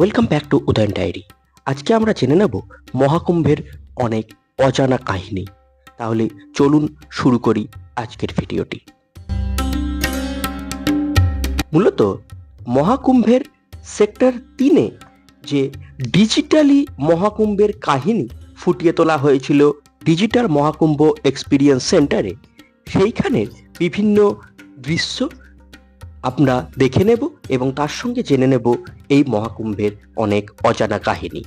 Welcome back to Udayan diary আজকে আমরা জেনে নেব মহাকুম্ভের অনেক অজানা কাহিনী। তাহলে চলুন শুরু করি আজকের ভিডিওটি। মূলত মহাকুম্ভের সেক্টর তিনে যে ডিজিটালি মহাকুম্ভের কাহিনী ফুটিয়ে তোলা হয়েছিল ডিজিটাল মহাকুম্ভ এক্সপিরিয়েন্স সেন্টারে সেইখানের বিভিন্ন দৃশ্য আমরা দেখে নেব এবং তার সঙ্গে জেনে নেব এই মহাকুম্ভের অনেক অজানা কাহিনী।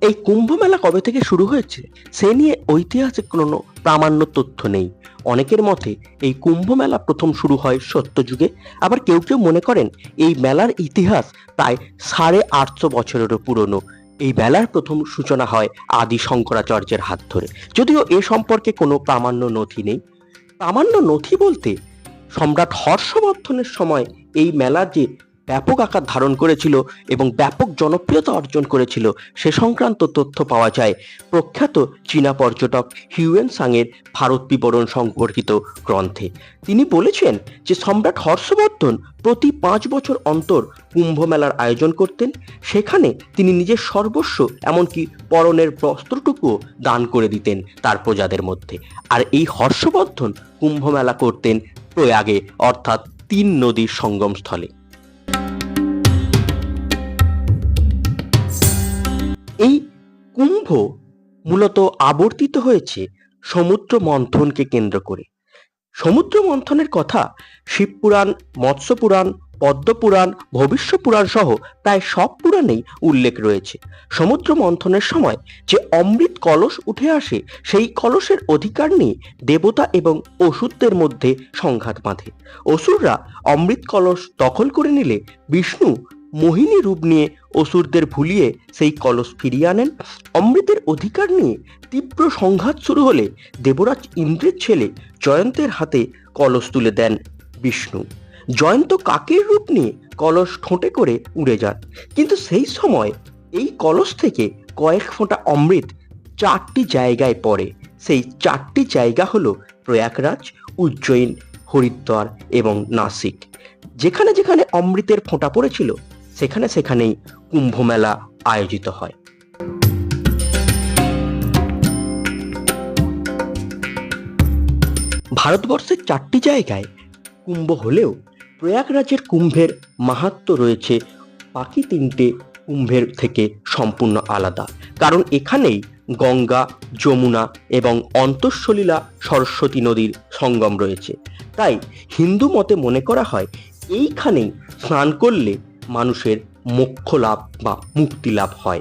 এই কুম্ভ মেলা কবে থেকে শুরু হয়েছে? সে নিয়ে ঐতিহাসিক কোনো প্রামাণ্য তথ্য নেই। অনেকের মতে এই কুম্ভ মেলা প্রথম শুরু হয় সত্যযুগে। আবার কেউ কেউ মনে করেন এই মেলার ইতিহাস প্রায় সাড়ে আটশো বছরেরও পুরনো। এই মেলার প্রথম সূচনা হয় আদি শঙ্করাচার্যের হাত ধরে। যদিও এ সম্পর্কে কোনো প্রামাণ্য নথি নেই। প্রামাণ্য নথি বলতে সম্রাট হর্ষবর্ধনের সময় এই মেলা যে ব্যাপক আকার ধারণ করেছিল এবং ব্যাপক জনপ্রিয়তা অর্জন করেছিল, সে সংক্রান্ত তথ্য পাওয়া যায়। প্রখ্যাত চীনা পর্যটক হিউয়েন সাংয়ের ভারত বিবরণ সম্পর্কিত গ্রন্থে। তিনি বলেছেন যে, সম্রাট হর্ষবর্ধন প্রতি পাঁচ বছর অন্তর কুম্ভ মেলার আয়োজন করতেন। সেখানে তিনি নিজের সর্বস্ব, এমনকি পরনের বস্ত্রটুকুও দান করে দিতেন তার প্রজাদের মধ্যে। আর এই হর্ষবর্ধন কুম্ভ মেলা করতেন প্রয়াগে অর্থাৎ তিন নদীর সঙ্গমস্থলে। এই কুম্ভ মূলত আবর্তিত হয়েছে সমুদ্র মন্থনকে কেন্দ্র করে। সমুদ্র মন্থনের কথা শিবপুরাণ মৎস্যপুরাণ পদ্মপুরাণ ভবিষ্য পুরাণ সহ প্রায় সব পুরাণেই উল্লেখ রয়েছে। সমুদ্র মন্থনের সময় যে অমৃত কলস উঠে আসে, সেই কলসের অধিকার নিয়ে দেবতা এবং অসুরদের মধ্যে সংঘাত বাঁধে। অসুররা অমৃত কলস দখল করে নিলে বিষ্ণু মোহিনী রূপ নিয়ে অসুরদের ভুলিয়ে সেই কলস ফিরিয়ে আনেন। অমৃতের অধিকার নিয়ে তীব্র সংঘাত শুরু হলে দেবরাজ ইন্দ্রের ছেলে জয়ন্তের হাতে কলস তুলে দেন বিষ্ণু। জয়ন্ত কাকের রূপ নিয়ে কলস ঠোঁটে করে উড়ে যান। কিন্তু সেই সময় এই কলস থেকে কয়েক ফোঁটা অমৃত চারটি জায়গায় পড়ে। সেই চারটি জায়গা হলো প্রয়াগরাজ, উজ্জয়িন, হরিদ্বার এবং নাসিক। যেখানে যেখানে অমৃতের ফোঁটা পড়েছিল সেখানে সেখানেই কুম্ভ মেলা আয়োজিত হয়। ভারতবর্ষের চারটি জায়গায় কুম্ভ হলেও প্রয়াগরাজের কুম্ভের মাহাত্ম্য রয়েছে বাকি তিনটে কুম্ভের থেকে সম্পূর্ণ আলাদা। কারণ এখানেই গঙ্গা, যমুনা এবং অন্তঃসলীলা সরস্বতী নদীর সঙ্গম রয়েছে। তাই হিন্দু মতে মনে করা হয়, এইখানেই স্নান করলে মানুষের মোক্ষ লাভ বা মুক্তি লাভ হয়।